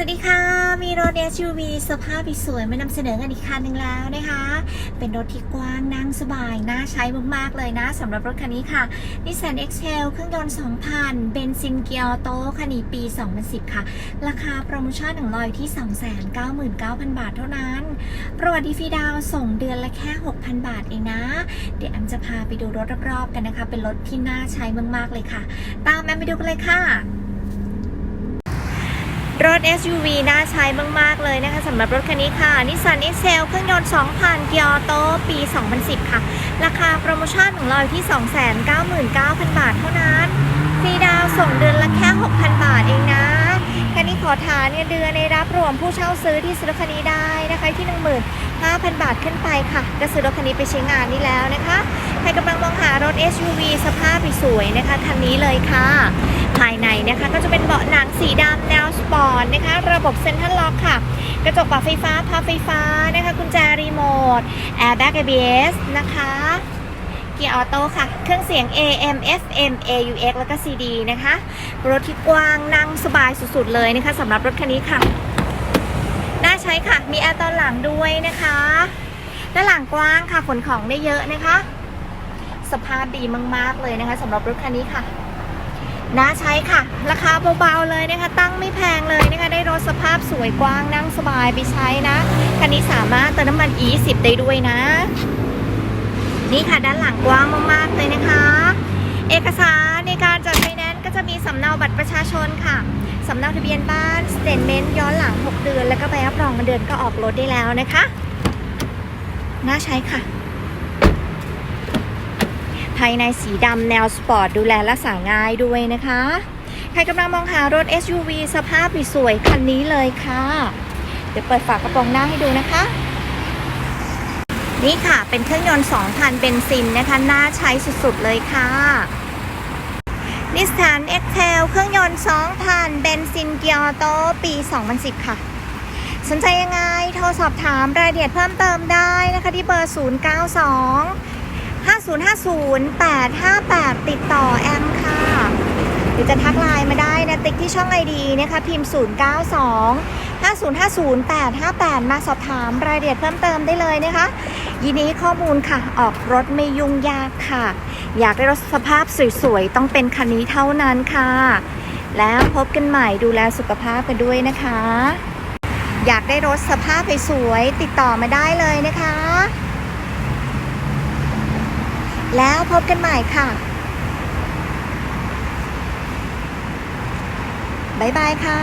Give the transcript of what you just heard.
สวัสดีค่ะ มีรถ SUV สภาพสวยมานำเสนอกันอีกคันหนึ่งแล้วนะคะ เป็นรถที่กว้างนั่งสบาย น่าใช้มากๆเลยนะสำหรับรถคันนี้ค่ะ Nissan X-Trail เครื่องยนต์ 2,000 เบนซินเกียร์โต้คันนี้ปี 2010 ค่ะ ราคาโปรโมชั่นของเราอยที่ 299,000 บาทเท่านั้น ประวัติฟรีดาวส่งเดือนละแค่ 6,000 บาทเองนะ เดี๋ยวแอมจะพาไปดูรถรอบๆกันนะคะ เป็นรถที่น่าใช้มากๆเลยค่ะ ตามแอมไปดูกันเลยค่ะ รถ SUV น่าใช้มาก ๆ เลยนะคะสำหรับรถคันนี้ค่ะ Nissan X-Trail เครื่องยนต์ 2,000 เกียร์ออโต้ปี 2010 ค่ะ ราคาโปรโมชั่นของเราอยู่ที่ 299,000 บาทเท่านั้นฟรีดาวส่งเดือนละแค่ 6,000 บาทเองนะ คันนี้ขอทานเนี่ยเดือนในรับรวมผู้เช่าซื้อที่ซื้อรถคันนี้ได้นะคะที่ 15,000 บาทขึ้นไปค่ะ ก็ซื้อรถคันนี้ไปใช้งานนี่แล้วนะคะ ใครกำลังมองหารถ SUV สภาพสวยนะคะคันนี้เลยค่ะ ภายในนะคะ ก็จะเป็นเบาะหนังสีดำแนวสปอร์ตนะคะ ระบบเซ็นทรัลล็อกค่ะ กระจกปรับไฟฟ้าพับไฟฟ้านะคะกุญแจรีโมทแอร์แบ็ก ABS นะคะเกียร์ออโต้ค่ะ เครื่องเสียง AM FM AUX แล้วก็ CD นะคะ รถที่กว้างนั่งสบายสุดๆเลยนะคะสำหรับรถคันนี้ค่ะ น่าใช้ค่ะ มีแอร์ตอนหลังด้วยนะคะด้านหลังกว้างค่ะขนของได้เยอะนะคะ สภาพดีมากๆเลยนะคะสำหรับรถคันนี้ค่ะ น่าใช้ค่ะ ราคาเบาๆเลยนะคะ ตั้งไม่แพงเลยนะคะ ได้รถสภาพสวยกว้างนั่งสบายไปใช้นะ คันนี้สามารถเติมน้ำมัน E10 ได้ด้วยนะ นี่ค่ะด้านหลังกว้างมากๆเลยนะคะ เอกสารในการจัดไฟแนนซ์ก็จะมีสำเนาบัตรประชาชนค่ะสำเนาทะเบียนบ้านสเตทเมนต์ย้อนหลัง 6 เดือน แล้วก็ใบรับรองเงินเดือนก็ออกรถได้แล้วนะคะ น่าใช้ค่ะ ภายในสีดำแนวสปอร์ตดูแลรักษาง่ายด้วยนะคะ ใครกำลังมองหารถ SUV สภาพสวยคันนี้เลยค่ะ เดี๋ยวเปิดฝากระโปรงหน้าให้ดูนะคะ นี่ค่ะเป็นเครื่องยนต์2,000เบนซินนะคะ น่าใช้สุดๆเลยค่ะ Nissan X-Trail เครื่องยนต์2,000เบนซินเกียร์ออโต้ปี 2010 ค่ะ สนใจยังไง โทรสอบถามรายละเอียดเพิ่มเติมได้นะคะที่เบอร์ 092 5050-858 ติดต่อแอมค่ะ หรือจะทักไลน์มาได้นะติ๊กที่ช่องไอดีนะคะพิมพ์ 092 5050-858 มาสอบถามรายละเอียดเพิ่มเติมได้เลยนะคะ ยินดีข้อมูลค่ะ ออกรถไม่ยุ่งยากค่ะ อยากได้รถสภาพสวยๆ ต้องเป็นคันนี้เท่านั้นค่ะ แล้วพบกันใหม่ดูแลสุขภาพกันด้วยนะคะ อยากได้รถสภาพสวยๆติดต่อมาได้เลยนะคะ แล้วพบกันใหม่ค่ะ บ๊ายบายค่ะ